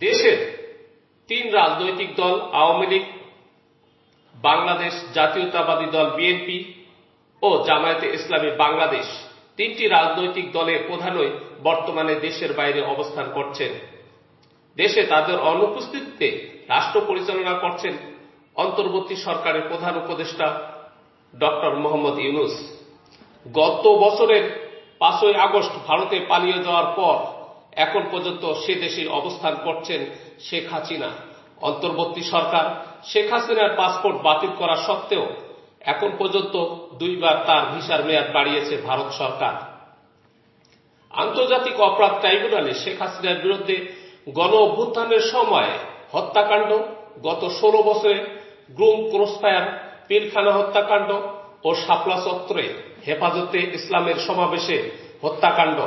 দেশের তিন রাজনৈতিক দল, আওয়ামী লীগ, বাংলাদেশ জাতীয়তাবাদী দল, বিএনপি ও জামায়াতে ইসলামী বাংলাদেশ তিনটি রাজনৈতিক দলের প্রধানই বর্তমানে দেশের বাইরে অবস্থান করছেন। দেশে তাদের অনুপস্থিতিতে রাষ্ট্র পরিচালনা করছেন অন্তর্বর্তী সরকারের প্রধান উপদেষ্টা ডক্টর মোহাম্মদ ইউনুস। গত বছরের পাঁচই আগস্ট ভারতে পালিয়ে যাওয়ার পর এখন পর্যন্ত সে দেশে অবস্থান করছেন শেখ হাসিনা। অন্তর্বর্তী সরকার শেখ হাসিনার পাসপোর্ট বাতিল করা সত্ত্বেও এখন পর্যন্ত দুইবার তার ভিসার মেয়াদ বাড়িয়েছে ভারত সরকার। আন্তর্জাতিক অপরাধ ট্রাইব্যুনালে শেখ হাসিনার বিরুদ্ধে গণ অভ্যুত্থানের সময় হত্যাকাণ্ড, গত ষোলো বছরে গ্রুম ক্রসফায়ার, পিলখানা হত্যাকাণ্ড ও শাপলা চত্বরে হেফাজতে ইসলামের সমাবেশে হত্যাকাণ্ড।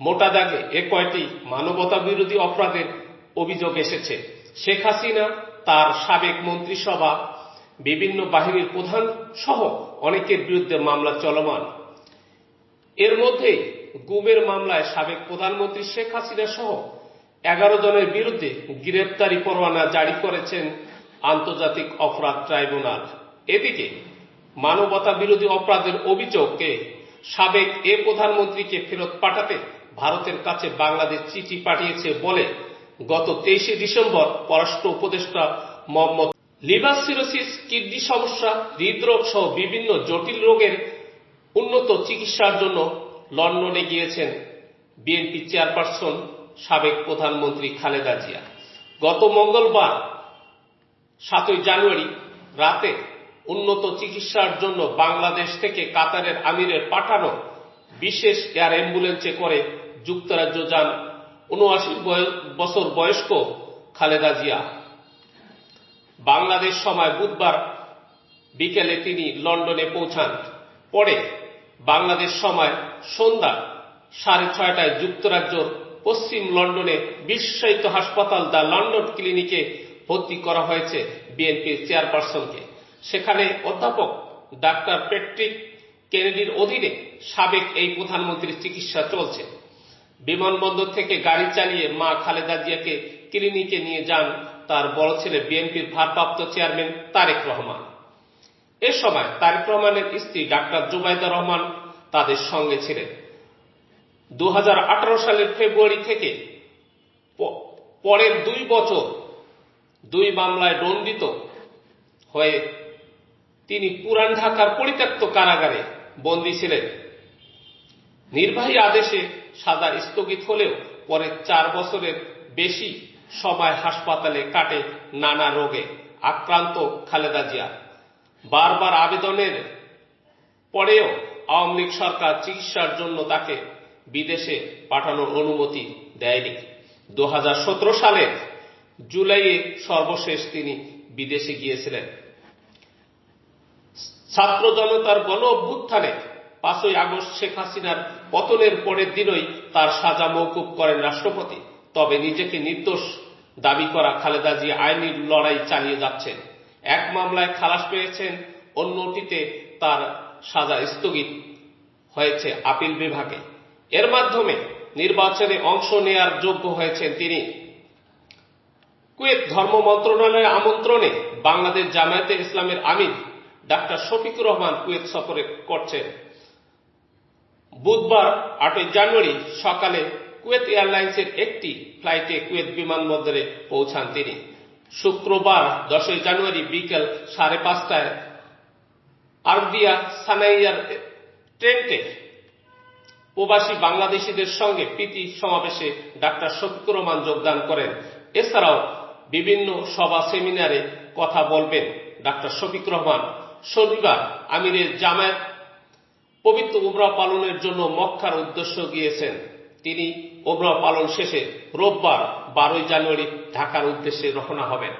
মোটা দাগে এ কয়টি মানবতা বিরোধী অপরাধের অভিযোগ এসেছে। শেখ হাসিনা, তার সাবেক মন্ত্রিসভা, বিভিন্ন বাহিনীর প্রধান সহ অনেকের বিরুদ্ধে মামলা চলমান। এর মধ্যে গুমের মামলায় সাবেক প্রধানমন্ত্রী শেখ হাসিনা সহ এগারো জনের বিরুদ্ধে গ্রেপ্তারি পরোয়ানা জারি করেছেন আন্তর্জাতিক অপরাধ ট্রাইব্যুনাল। এদিকে মানবতা বিরোধী অপরাধের অভিযোগকে সাবেক এ প্রধানমন্ত্রীকে ফেরত পাঠাতে ভারতের কাছে বাংলাদেশ চিঠি পাঠিয়েছে বলে গত তেইশে ডিসেম্বর পররাষ্ট্র উপদেষ্টা মোহাম্মদ লিভার সিরোসিস কিডনি সমস্যা, হৃদরোগ সহ বিভিন্ন জটিল রোগের উন্নত চিকিৎসার জন্য লন্ডনে গিয়েছেন বিএনপি চেয়ারপারসন সাবেক প্রধানমন্ত্রী খালেদা জিয়া। গত মঙ্গলবার সাতই জানুয়ারি রাতে উন্নত চিকিৎসার জন্য বাংলাদেশ থেকে কাতারের আমিরের পাঠানো বিশেষ এয়ার অ্যাম্বুলেন্সে করে যুক্তরাজ্য যান। উনআশি বছর বয়স্ক খালেদা জিয়া। বাংলাদেশ সময় বুধবার বিকেলে তিনি লন্ডনে পৌঁছান। পরে বাংলাদেশ সময় সন্ধ্যা সাড়ে ছয়টায় যুক্তরাজ্যর পশ্চিম লন্ডনে বিশ্বায়িত হাসপাতাল দ্য লন্ডন ক্লিনিকে ভর্তি করা হয়েছে বিএনপির চেয়ারপারসনকে। সেখানে অধ্যাপক ডাক্তার পেট্রিক কেনেডির অধীনে সাবেক এই প্রধানমন্ত্রীর চিকিৎসা চলছে। বিমানবন্দর থেকে গাড়ি চালিয়ে মা খালেদা জিয়াকে ক্লিনিকে নিয়ে যান তার বড় ছেলে বিএনপির ভারপ্রাপ্ত চেয়ারম্যান তারেক রহমান। এ সময় তারেক রহমানের স্ত্রী ডাক্তার জুবাইদা রহমান তাদের সঙ্গে ছিলেন। দু হাজার আঠারো সালের ফেব্রুয়ারি থেকে পরের দুই বছর দুই মামলায় দণ্ডিত হয়ে তিনি পুরান ঢাকার পরিত্যক্ত কারাগারে বন্দী ছিলেন। নির্বাহী আদেশে সাজা স্থগিত হলেও পরে চার বছরের বেশি সময় হাসপাতালে কাটে নানা রোগে আক্রান্ত খালেদা জিয়া। বারবার আবেদনের পরেও আওয়ামী লীগ সরকার চিকিৎসার জন্য তাকে বিদেশে পাঠানোর অনুমতি দেয়নি। দু হাজার সতেরো সালের জুলাইয়ে সর্বশেষ তিনি বিদেশে গিয়েছিলেন। ছাত্র জনতার গণ অভ্যুত্থানে পাঁচই আগস্ট শেখ হাসিনার পতনের পরের দিনই তার সাজা মৌকুব করেন রাষ্ট্রপতি। তবে নিজেকে নির্দোষ দাবি করা খালেদা জিয়া আইনি লড়াই চালিয়ে যাচ্ছেন। এক মামলায় খালাস পেয়েছেন, অন্যটিতে তার সাজা স্থগিত হয়েছে আপিল বিভাগে। এর মাধ্যমে নির্বাচনে অংশ নেয়ার যোগ্য হয়েছেন তিনি। কুয়েত ধর্ম মন্ত্রণালয়ের আমন্ত্রণে বাংলাদেশ জামায়াতে ইসলামের আমির ডাক্তার শফিকুর রহমান কুয়েত সফরে করছেন। বুধবার, আটই জানুয়ারি সকালে কুয়েত এয়ারলাইন্সের একটি ফ্লাইটে কুয়েত বিমানবন্দরে পৌঁছান তিনি। শুক্রবার, দশই জানুয়ারি বিকেল সাড়ে পাঁচটায় আরবিয়া সানাইয়ার ট্রেনটে প্রবাসী বাংলাদেশিদের সঙ্গে প্রীতি সমাবেশে ডাক্তার শফিকুর রহমান যোগদান করেন। এছাড়াও বিভিন্ন সভা, সেমিনারে কথা বলবেন ডাক্তার শফিক রহমান। শনিবার আমিরের জামায়াত পবিত্র উমরা পালনের জন্য মক্কার উদ্দেশ্য গিয়েছেন। তিনি উমরা পালন শেষে রোববার বারোই জানুয়ারি ঢাকার উদ্দেশ্যে রওনা হবেন।